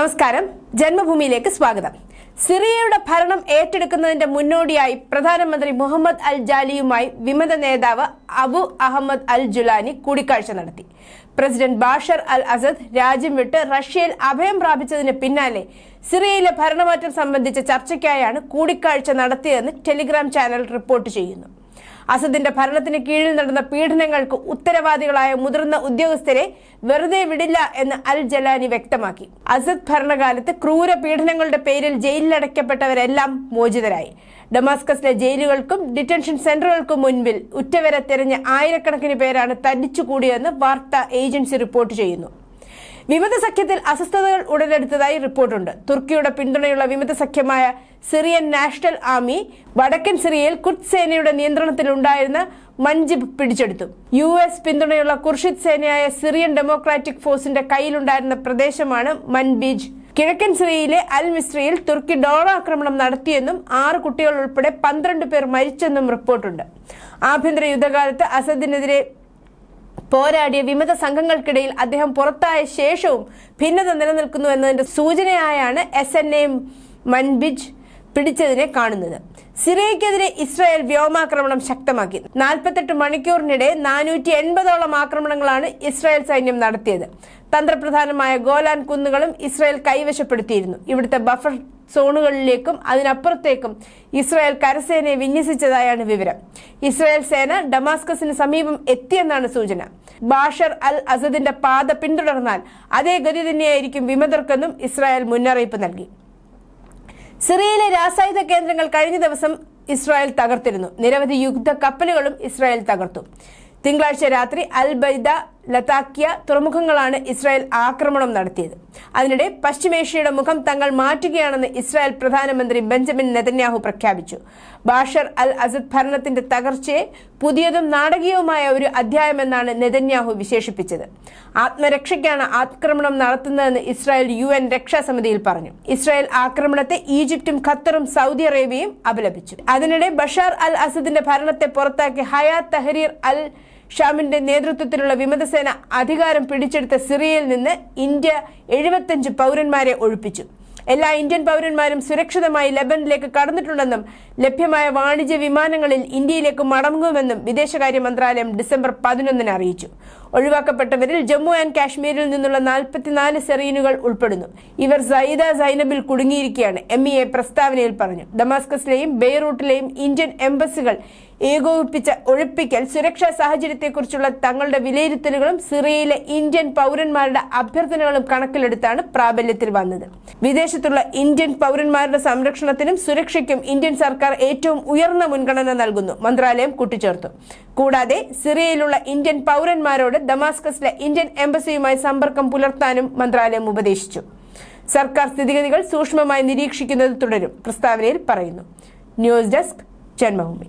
നമസ്കാരം. ജന്മഭൂമിയിലേക്ക് സ്വാഗതം. സിറിയയുടെ ഭരണം ഏറ്റെടുക്കുന്നതിന്റെ മുന്നോടിയായി പ്രധാനമന്ത്രി മുഹമ്മദ് അൽ ജാലിയുമായി വിമത നേതാവ് അബു അഹമ്മദ് അൽ ജുലാനി കൂടിക്കാഴ്ച നടത്തി. പ്രസിഡന്റ് ബാഷർ അൽ അസദ് രാജ്യം വിട്ട് റഷ്യയിൽ അഭയം പ്രാപിച്ചതിന് പിന്നാലെ സിറിയയിലെ ഭരണമാറ്റം സംബന്ധിച്ച ചർച്ചയ്ക്കായാണ് കൂടിക്കാഴ്ച നടത്തിയതെന്ന് ടെലിഗ്രാം ചാനൽ റിപ്പോർട്ട് ചെയ്യുന്നു. അസദിന്റെ ഭരണത്തിന് കീഴിൽ നടന്ന പീഡനങ്ങൾക്ക് ഉത്തരവാദികളായ മുതിർന്ന ഉദ്യോഗസ്ഥരെ വെറുതെ വിടില്ല എന്ന് അൽ ജലാനി വ്യക്തമാക്കി. അസദ് ഭരണകാലത്ത് ക്രൂര പീഡനങ്ങളുടെ പേരിൽ ജയിലിലടയ്ക്കപ്പെട്ടവരെല്ലാം മോചിതരായി. ഡമാസ്കസിലെ ജയിലുകൾക്കും ഡിറ്റൻഷൻ സെന്ററുകൾക്കും മുൻപിൽ ഉറ്റവരെ തെരഞ്ഞ ആയിരക്കണക്കിന് പേരാണ് തടിച്ചുകൂടിയെന്ന് വാർത്താ ഏജൻസി റിപ്പോർട്ട് ചെയ്യുന്നു. വിമത സഖ്യത്തിൽ അസ്വസ്ഥതകൾ ഉടലെടുത്തതായി റിപ്പോർട്ടുണ്ട്. തുർക്കിയുടെ പിന്തുണയുള്ള വിമത സഖ്യമായ സിറിയൻ നാഷണൽ ആർമി വടക്കൻ സിറിയയിൽ കുർദ് സേനയുടെ നിയന്ത്രണത്തിലുണ്ടായിരുന്ന മഞ്ജിബ് പിടിച്ചെടുത്തു. യു എസ് പിന്തുണയുള്ള കുർഷിദ് സേനയായ സിറിയൻ ഡെമോക്രാറ്റിക് ഫോഴ്സിന്റെ കയ്യിലുണ്ടായിരുന്ന പ്രദേശമാണ് മൻബീജ്. കിഴക്കൻ സിറിയയിലെ അൽ മിസ്രിയിൽ തുർക്കി ഡോളർ ആക്രമണം നടത്തിയെന്നും ആറ് കുട്ടികൾ ഉൾപ്പെടെ പന്ത്രണ്ട് പേർ മരിച്ചെന്നും റിപ്പോർട്ടുണ്ട്. ആഭ്യന്തര യുദ്ധകാലത്ത് അസദിനെതിരെ പോരാടിയ വിമത സംഘങ്ങൾക്കിടയിൽ അദ്ദേഹം പുറത്തായ ശേഷവും ഭിന്നത നിലനിൽക്കുന്നു എന്നതിന്റെ സൂചനയായാണ് എസ് എൻ എ മൻബിജ് പിടിച്ചതിനെ കാണുന്നത്. സിറിയയ്ക്കെതിരെ ഇസ്രായേൽ വ്യോമാക്രമണം ശക്തമാക്കി. നാൽപ്പത്തെട്ട് മണിക്കൂറിനിടെ നാനൂറ്റി എൺപതോളം ആക്രമണങ്ങളാണ് ഇസ്രായേൽ സൈന്യം നടത്തിയത്. തന്ത്രപ്രധാനമായ ഗോലാൻ കുന്നുകളും ഇസ്രായേൽ കൈവശപ്പെടുത്തിയിരുന്നു. ഇവിടുത്തെ ബഫർ സോണുകളിലേക്കും അതിനപ്പുറത്തേക്കും ഇസ്രായേൽ കരസേനയെ വിന്യസിച്ചതായാണ് വിവരം. ഇസ്രായേൽ സേന ഡമാസ്കസിന് സമീപം എത്തിയെന്നാണ് സൂചന. ബാഷർ അൽ അസദിന്റെ പാത പിന്തുടർന്നാൽ അതേ ഗതി തന്നെയായിരിക്കും വിമതർക്കെന്നും ഇസ്രായേൽ മുന്നറിയിപ്പ് നൽകി. സിറിയയിലെ രാസായുധ കേന്ദ്രങ്ങൾ കഴിഞ്ഞ ദിവസം ഇസ്രായേൽ തകർത്തിരുന്നു. നിരവധി യുദ്ധ കപ്പലുകളും ഇസ്രായേൽ തകർത്തു. തിങ്കളാഴ്ച രാത്രി അൽ ബൈദ ലതാക്കിയ തുറമുഖങ്ങളാണ് ഇസ്രായേൽ ആക്രമണം നടത്തിയത്. അതിനിടെ പശ്ചിമേഷ്യയുടെ മുഖം തങ്ങൾ മാറ്റുകയാണെന്ന് ഇസ്രായേൽ പ്രധാനമന്ത്രി ബെഞ്ചമിൻ നെതന്യാഹു പ്രഖ്യാപിച്ചു. ബാഷർ അൽ അസദ് ഭരണത്തിന്റെ തകർച്ചയെ പുതിയതും നാടകീയവുമായ ഒരു അധ്യായമെന്നാണ് നെതന്യാഹു വിശേഷിപ്പിച്ചത്. ആത്മരക്ഷയ്ക്കാണ് ആക്രമണം നടത്തുന്നതെന്ന് ഇസ്രായേൽ യു എൻ രക്ഷാസമിതിയിൽ പറഞ്ഞു. ഇസ്രായേൽ ആക്രമണത്തെ ഈജിപ്തും ഖത്തറും സൗദി അറേബ്യയും അപലപിച്ചു. അതിനിടെ ബഷാർ അൽ അസദിന്റെ ഭരണത്തെ പുറത്താക്കി ഹയാ തഹരീർ അൽ ഷാമിന്റെ നേതൃത്വത്തിലുള്ള വിമതസേന അധികാരം പിടിച്ചെടുത്ത സിറിയയിൽ നിന്ന് ഇന്ത്യ എഴുപത്തഞ്ച് പൗരന്മാരെ ഒഴിപ്പിച്ചു. എല്ലാ ഇന്ത്യൻ പൗരന്മാരും സുരക്ഷിതമായി ലബനിലേക്ക് കടന്നിട്ടുണ്ടെന്നും ലഭ്യമായ വാണിജ്യ വിമാനങ്ങളിൽ ഇന്ത്യയിലേക്ക് മടങ്ങുമെന്നും വിദേശകാര്യ മന്ത്രാലയം ഡിസംബർ പതിനൊന്നിന് അറിയിച്ചു. ഒഴിവാക്കപ്പെട്ടവരിൽ ജമ്മു ആൻഡ് കാശ്മീരിൽ നിന്നുള്ള നാൽപ്പത്തിനാല് സെറീനുകൾ ഉൾപ്പെടുന്നു. ഇവർ സയ്യിദ സൈനബിൽ കുടുങ്ങിയിരിക്കുകയാണ് എം ഇ എ പ്രസ്താവനയിൽ പറഞ്ഞു. ഡമാസ്കസിലെയും ബെയ്റൂട്ടിലെയും ഇന്ത്യൻ എംബസികൾ ഏകോപിപ്പിച്ച ഒഴിപ്പിക്കൽ സുരക്ഷാ സാഹചര്യത്തെക്കുറിച്ചുള്ള തങ്ങളുടെ വിലയിരുത്തലുകളും സിറിയയിലെ ഇന്ത്യൻ പൗരന്മാരുടെ അഭ്യർത്ഥനകളും കണക്കിലെടുത്താണ് പ്രാബല്യത്തിൽ വന്നത്. വിദേശത്തുള്ള ഇന്ത്യൻ പൗരന്മാരുടെ സംരക്ഷണത്തിനും സുരക്ഷയ്ക്കും ഇന്ത്യൻ സർക്കാർ ഏറ്റവും ഉയർന്ന മുൻഗണന നൽകുന്നു മന്ത്രാലയം കൂട്ടിച്ചേർത്തു. കൂടാതെ സിറിയയിലുള്ള ഇന്ത്യൻ പൗരന്മാരോട് ദമാസ്കസിലെ ഇന്ത്യൻ എംബസിയുമായി സമ്പർക്കം പുലർത്താനും മന്ത്രാലയം ഉപദേശിച്ചു. സർക്കാർ സ്ഥിതിഗതികൾ സൂക്ഷ്മമായി നിരീക്ഷിക്കുന്നത് തുടരും പ്രസ്താവനയിൽ പറയുന്നു. News desk Janmabhumi.